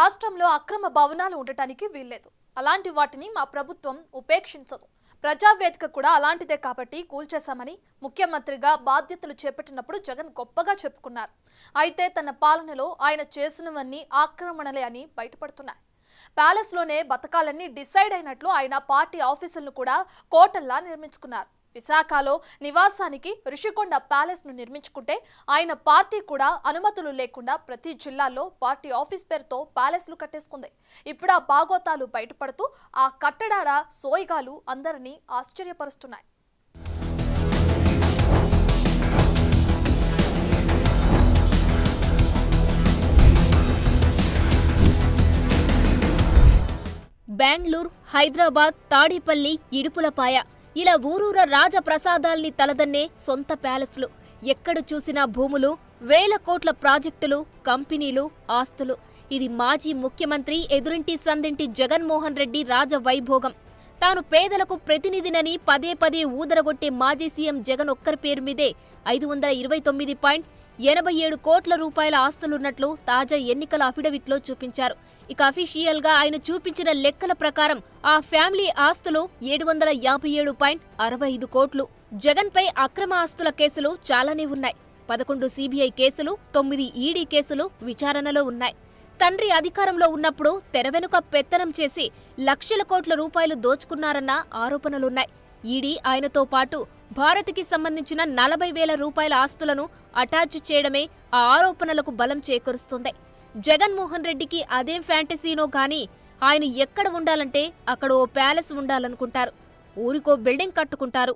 రాష్ట్రంలో అక్రమ భవనాలు ఉండటానికి వీల్లేదు. అలాంటి వాటిని మా ప్రభుత్వం ఉపేక్షించదు. ప్రజావేదిక కూడా అలాంటిదే కాబట్టి కూల్చేశామని ముఖ్యమంత్రిగా బాధ్యతలు చేపట్టినప్పుడు జగన్ గొప్పగా చెప్పుకున్నారు. అయితే తన పాలనలో ఆయన చేసినవన్నీ ఆక్రమణలే అని బయటపడుతున్నాయి. ప్యాలెస్లోనే బతకాలని డిసైడ్ అయినట్లు ఆయన పార్టీ ఆఫీసులను కూడా కోటల్లా నిర్మించుకున్నారు. విశాఖలో నివాసానికి ఋషికొండ ప్యాలెస్ను నిర్మించుకుంటే ఆయన పార్టీ కూడా అనుమతులు లేకుండా ప్రతి జిల్లాలో పార్టీ ఆఫీస్ పేరుతో ప్యాలెస్లు కట్టేసుకుంది. ఇప్పుడు ఆ బాగోతాలు బయటపడుతూ ఆ కట్టడాల సోయిగాలు అందరినీ ఆశ్చర్యపరుస్తున్నాయి. బెంగళూరు హైదరాబాద్ తాడేపల్లి ఇడుపులపాయ ఇలా ఊరూర రాజప్రసాదాల్ని తలదన్నే సొంత ప్యాలెస్లు. ఎక్కడ చూసినా భూములు వేల కోట్ల ప్రాజెక్టులు కంపెనీలు ఆస్తులు. ఇది మాజీ ముఖ్యమంత్రి ఎదురింటి సందింటి జగన్మోహన్ రెడ్డి రాజ వైభోగం తాను పేదలకు ప్రతినిధినని పదే పదే ఊదరగొట్టే మాజీ సీఎం జగన్ ఒక్కరి పేరు మీదే ఐదు వందల ఇరవై తొమ్మిది పాయింట్ ఎనభై ఏడు కోట్ల రూపాయల ఆస్తులున్నట్లు తాజా ఎన్నికల అఫిడవిట్లో చూపించారు. ఇక అఫీషియల్గా ఆయన చూపించిన లెక్కల ప్రకారం ఆ ఫ్యామిలీ ఆస్తులు ఏడు వందల యాభై ఏడు పాయింట్ అరవై ఐదు కోట్లు. జగన్ పై అక్రమ ఆస్తుల కేసులు చాలానే ఉన్నాయి. పదకొండు సీబీఐ కేసులు తొమ్మిది ఈడీ కేసులు విచారణలో ఉన్నాయి. తండ్రి అధికారంలో ఉన్నప్పుడు తెరవెనుక పెత్తనం చేసి లక్షల కోట్ల రూపాయలు దోచుకున్నారన్న ఆరోపణలున్నాయి. ఈడీ ఆయనతో పాటు భారత్కి సంబంధించిన నలభై వేల రూపాయల ఆస్తులను అటాచ్ చేయడమే ఆ ఆరోపణలకు బలం చేకూరుస్తుంది. జగన్మోహన్ రెడ్డికి అదేం ఫ్యాంటసీనో కానీ ఆయన ఎక్కడ ఉండాలంటే అక్కడ ఓ ప్యాలెస్ ఉండాలనుకుంటారు. ఊరికో బిల్డింగ్ కట్టుకుంటారు.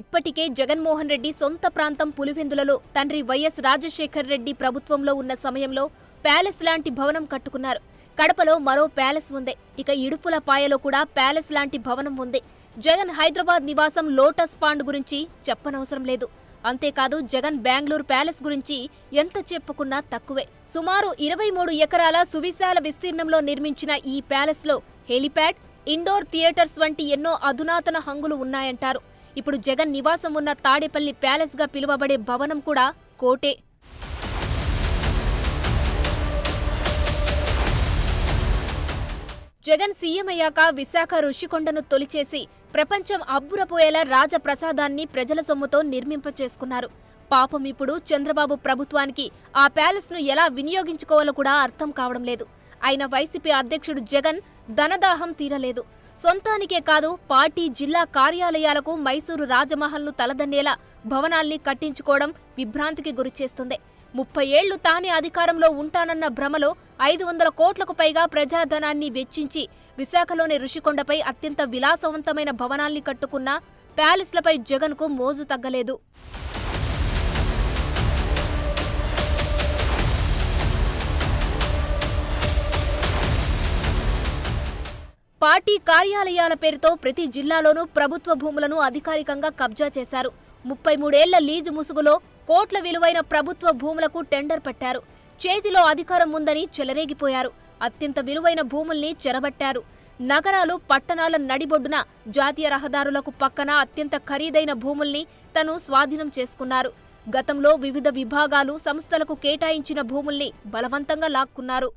ఇప్పటికే జగన్మోహన్ రెడ్డి సొంత ప్రాంతం పులివెందులలో తండ్రి వైఎస్ రాజశేఖర్ రెడ్డి ప్రభుత్వంలో ఉన్న సమయంలో ప్యాలెస్ లాంటి భవనం కట్టుకున్నారు. కడపలో మరో ప్యాలెస్ ఉంది. ఇక ఇడుపుల పాయలో కూడా ప్యాలెస్ లాంటి భవనం ఉంది. జగన్ హైదరాబాద్ నివాసం లోటస్ పాండ్ గురించి చెప్పనవసరం లేదు. అంతేకాదు జగన్ బెంగళూరు ప్యాలెస్ గురించి ఎంత చెప్పుకున్నా తక్కువే. సుమారు ఇరవై మూడు ఎకరాల సువిశాల విస్తీర్ణంలో నిర్మించిన ఈ ప్యాలెస్లో హెలిప్యాడ్ ఇండోర్ థియేటర్స్ వంటి ఎన్నో అధునాతన హంగులు ఉన్నాయంటారు. ఇప్పుడు జగన్ నివాసం ఉన్న తాడేపల్లి ప్యాలెస్గా పిలువబడే భవనం కూడా కోటే. జగన్ సీఎం అయ్యాక విశాఖ ఋషికొండను తొలిచేసి ప్రపంచం అబ్బురపోయేలా రాజప్రసాదాన్ని ప్రజల సొమ్ముతో నిర్మింపచేసుకున్నారు. పాపం ఇప్పుడు చంద్రబాబు ప్రభుత్వానికి ఆ ప్యాలెస్ను ఎలా వినియోగించుకోవాలో కూడా అర్థం కావడం లేదు. ఆయన వైసీపీ అధ్యక్షుడు జగన్ ధనదాహం తీరలేదు. సొంతానికే కాదు పార్టీ జిల్లా కార్యాలయాలకు మైసూరు రాజమహల్ను తలదన్నేలా భవనాల్ని కట్టించుకోవడం విభ్రాంతికి గురిచేస్తుంది. ముప్పై ఏళ్ళు తానే అధికారంలో ఉంటానన్న భ్రమలో ఐదు వందల కోట్లకు పైగా ప్రజాధనాన్ని వెచ్చించి విశాఖలోని ఋషికొండపై అత్యంత విలాసవంతమైన భవనాల్ని కట్టుకున్న ప్యాలెస్లపై జగన్కు మోజు తగ్గలేదు. పార్టీ కార్యాలయాల పేరుతో ప్రతి జిల్లాలోనూ ప్రభుత్వ భూములను అధికారికంగా కబ్జా చేశారు. ముప్పై మూడేళ్ళ లీజు ముసుగులో కోట్ల విలువైన ప్రభుత్వ భూములకు టెండర్ పెట్టారు. చేతిలో అధికారం ఉందని చెలరేగిపోయారు. అత్యంత విలువైన భూముల్ని చెరబట్టారు. నగరాలు పట్టణాల నడిబొడ్డున జాతీయ రహదారులకు పక్కన అత్యంత ఖరీదైన భూముల్ని తను స్వాధీనం చేసుకున్నారు. గతంలో వివిధ విభాగాలు సంస్థలకు కేటాయించిన భూముల్ని బలవంతంగా లాక్కున్నారు.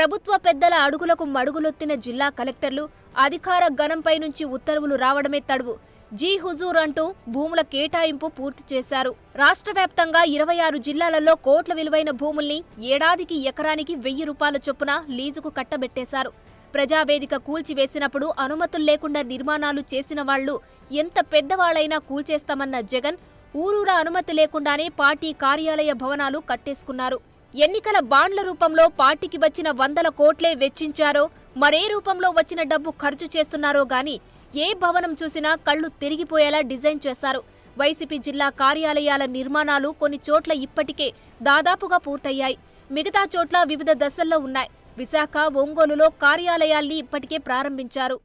ప్రభుత్వ పెద్దల అడుగులకు మడుగులొత్తిన జిల్లా కలెక్టర్లు అధికార గణంపై నుంచి ఉత్తర్వులు రావడమే తడువు. జీ హుజూర్ అంటూ భూముల కేటాయింపు పూర్తి చేశారు. రాష్ట్ర వ్యాప్తంగా ఇరవై ఆరు జిల్లాలలో కోట్ల విలువైన భూముల్ని ఏడాదికి ఎకరానికి వెయ్యి రూపాయల చొప్పున లీజుకు కట్టబెట్టేశారు. ప్రజావేదిక కూల్చివేసినప్పుడు అనుమతులు లేకుండా నిర్మాణాలు చేసిన వాళ్ళు ఎంత పెద్దవాళ్ళైనా కూల్చేస్తామన్న జగన్ ఊరూరా అనుమతి లేకుండానే పార్టీ కార్యాలయ భవనాలు కట్టేసుకున్నారు. ఎన్నికల బాండ్ల రూపంలో పార్టీకి వచ్చిన వందల కోట్లే వెచ్చించారో మరే రూపంలో వచ్చిన డబ్బు ఖర్చు చేస్తున్నారో గాని ఏ భవనం చూసినా కళ్ళు తిరిగిపోయేలా డిజైన్ చేశారు. వైసీపీ జిల్లా కార్యాలయాల నిర్మాణాలు కొన్ని చోట్ల ఇప్పటికే దాదాపుగా పూర్తయ్యాయి. మిగతా చోట్ల వివిధ దశల్లో ఉన్నాయి. విశాఖ ఒంగోలులో కార్యాలయాల్ని ఇప్పటికే ప్రారంభించారు.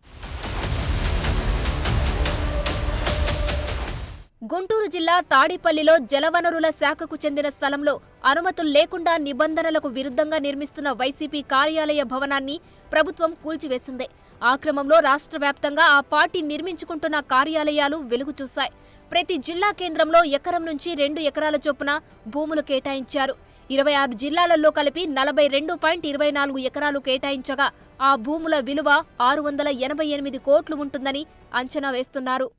గుంటూరు జిల్లా తాడిపల్లిలో జలవనరుల శాఖకు చెందిన స్థలంలో అనుమతులు లేకుండా నిబంధనలకు విరుద్ధంగా నిర్మిస్తున్న వైసీపీ కార్యాలయ భవనాన్ని ప్రభుత్వం కూల్చివేసింది. ఆ క్రమంలో రాష్ట్ర వ్యాప్తంగా ఆ పార్టీ నిర్మించుకుంటున్న కార్యాలయాలు వెలుగు చూశాయి. ప్రతి జిల్లా కేంద్రంలో ఎకరం నుంచి రెండు ఎకరాల చొప్పున భూములు కేటాయించారు. ఇరవై ఆరు జిల్లాలలో కలిపి నలభై రెండు పాయింట్ ఇరవై నాలుగు ఎకరాలు కేటాయించగా ఆ భూముల విలువ ఆరు వందల ఎనభై ఎనిమిది కోట్లు ఉంటుందని అంచనా వేస్తున్నారు.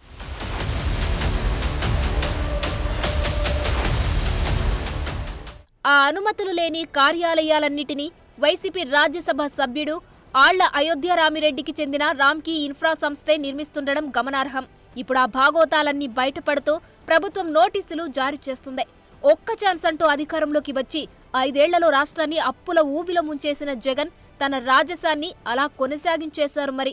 ఆ అనుమతులు లేని కార్యాలయాలన్నిటినీ వైసీపీ రాజ్యసభ సభ్యుడు ఆళ్ళ అయోధ్య రామిరెడ్డికి చెందిన రామ్కీ ఇన్ఫ్రా సంస్థే నిర్మిస్తుండడం గమనార్హం. ఇప్పుడు ఆ భాగోతాలన్నీ బయటపడుతూ ప్రభుత్వం నోటీసులు జారీ చేస్తుంది. ఒక్క ఛాన్స్ అంటూ అధికారంలోకి వచ్చి ఐదేళ్ళలో రాష్ట్రాన్ని అప్పుల ఊబిలో ముంచేసిన జగన్ తన రాజసాన్ని అలా కొనసాగించేశారు మరి.